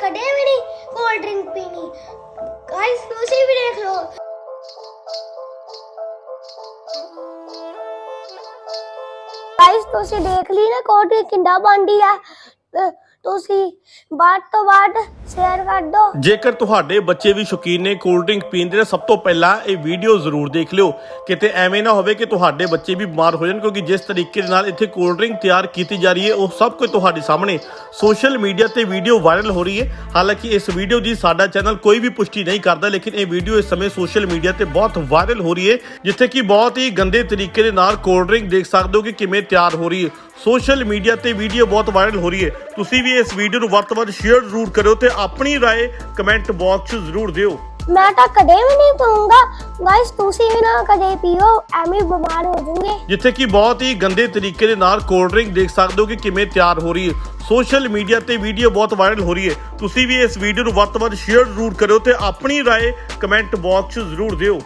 ਕਦੇ ਵੀ ਨਹੀਂ cold drink ਪੀਣੀ। ਗਾਇਸ ਤੁਸੀਂ ਵੀ ਦੇਖ ਲਓ। ਗਾਇਸ ਤੁਸੀਂ ਦੇਖ ਲਈ ਨਾ ਕੋਲਡ ਡਰਿੰਕ ਕਿੰਦਾ ਬਣਦੀ ਆ? ਤੁਸੀਂ ਬਾਅਦ ਤੋਂ ਬਾਅਦ ਸ਼ੇਅਰ ਕਰ ਦਿਓ। ਜੇਕਰ ਤੁਹਾਡੇ ਬੱਚੇ ਵੀ ਸ਼ੌਕੀਨ ਨੇ ਕੋਲਡ ਡਰਿੰਕ ਪੀਣ ਦੇ ਸਭ ਤੋਂ ਪਹਿਲਾਂ ਇਹ ਵੀਡੀਓ ਜ਼ਰੂਰ ਦੇਖ ਲਿਓ। ਕਿਤੇ ਐਵੇਂ ਨਾ ਹੋਵੇ ਕਿ ਤੁਹਾਡੇ ਬੱਚੇ ਵੀ ਬਿਮਾਰ ਹੋ ਜਾਣ, ਕਿਉਂਕਿ ਜਿਸ ਤਰੀਕੇ ਦੇ ਨਾਲ ਇੱਥੇ ਕੋਲਡ ਡਰਿੰਕ ਤਿਆਰ ਕੀਤੀ ਜਾ ਰਹੀ ਹੈ, ਉਹ ਸਭ ਕੁਝ ਤੁਹਾਡੇ ਸਾਹਮਣੇ। ਸੋਸ਼ਲ ਮੀਡੀਆ ਤੇ ਵੀਡੀਓ ਵਾਇਰਲ ਹੋ ਰਹੀ ਹੈ। ਹਾਲਾਂਕਿ ਇਸ ਵੀਡੀਓ ਦੀ ਸਾਡਾ ਚੈਨਲ ਕੋਈ ਵੀ ਪੁਸ਼ਟੀ ਨਹੀਂ ਕਰਦਾ, ਲੇਕਿਨ ਇਹ ਵੀਡੀਓ ਇਸ ਸਮੇਂ ਸੋਸ਼ਲ ਮੀਡੀਆ ਤੇ ਬਹੁਤ ਵਾਇਰਲ ਹੋ ਰਹੀ ਹੈ, ਜਿੱਥੇ ਕਿ ਬਹੁਤ ਹੀ ਗੰਦੇ ਤਰੀਕੇ ਦੇ ਨਾਲ ਕੋਲਡ ਡਰਿੰਕ ਦੇਖ ਸਕਦੇ ਹੋ ਕਿ ਕਿਵੇਂ ਤਿਆਰ ਹੋ ਰਹੀ ਹੈ। ਸੋਸ਼ਲ ਮੀਡੀਆ ਤੇ ਵੀਡੀਓ ਬਹੁਤ ਵਾਇਰਲ ਹੋ ਰਹੀ ਹੈ। ਤੁਸੀਂ ਵੀ ਵੀ ਇਸ ਵੀਡੀਓ ਨੂੰ ਵੱਧ ਤੋਂ ਵੱਧ ਸ਼ੇਅਰ ਜ਼ਰੂਰ ਕਰਿਓ ਤੇ ਆਪਣੀ رائے ਕਮੈਂਟ ਬਾਕਸ 'ਚ ਜ਼ਰੂਰ ਦਿਓ ਮੈਂ ਤਾਂ ਕਦੇ ਵੀ ਨਹੀਂ ਪੀਊਂਗਾ ਗਾਇਸ ਤੁਸੀਂ ਵੀ ਨਾ ਕਦੇ ਪੀਓ ਐਵੇਂ ਬਿਮਾਰ ਹੋ ਜਾਓਗੇ ਜਿੱਥੇ ਕਿ ਬਹੁਤ ਹੀ ਗੰਦੇ ਤਰੀਕੇ ਦੇ ਨਾਲ ਕੋਲਡ ਡਰਿੰਕ ਦੇਖ ਸਕਦੇ ਹੋ ਕਿ ਕਿਵੇਂ ਤਿਆਰ ਹੋ ਰਹੀ ਹੈ ਸੋਸ਼ਲ ਮੀਡੀਆ ਤੇ ਵੀਡੀਓ ਬਹੁਤ ਵਾਇਰਲ ਹੋ ਰਹੀ ਹੈ ਤੁਸੀਂ ਵੀ ਇਸ ਵੀਡੀਓ ਨੂੰ ਵੱਧ ਤੋਂ ਵੱਧ ਸ਼ੇਅਰ ਜ਼ਰੂਰ ਕਰਿਓ ਤੇ ਆਪਣੀ رائے ਕਮੈਂਟ ਬਾਕਸ 'ਚ ਜ਼ਰੂਰ ਦਿਓ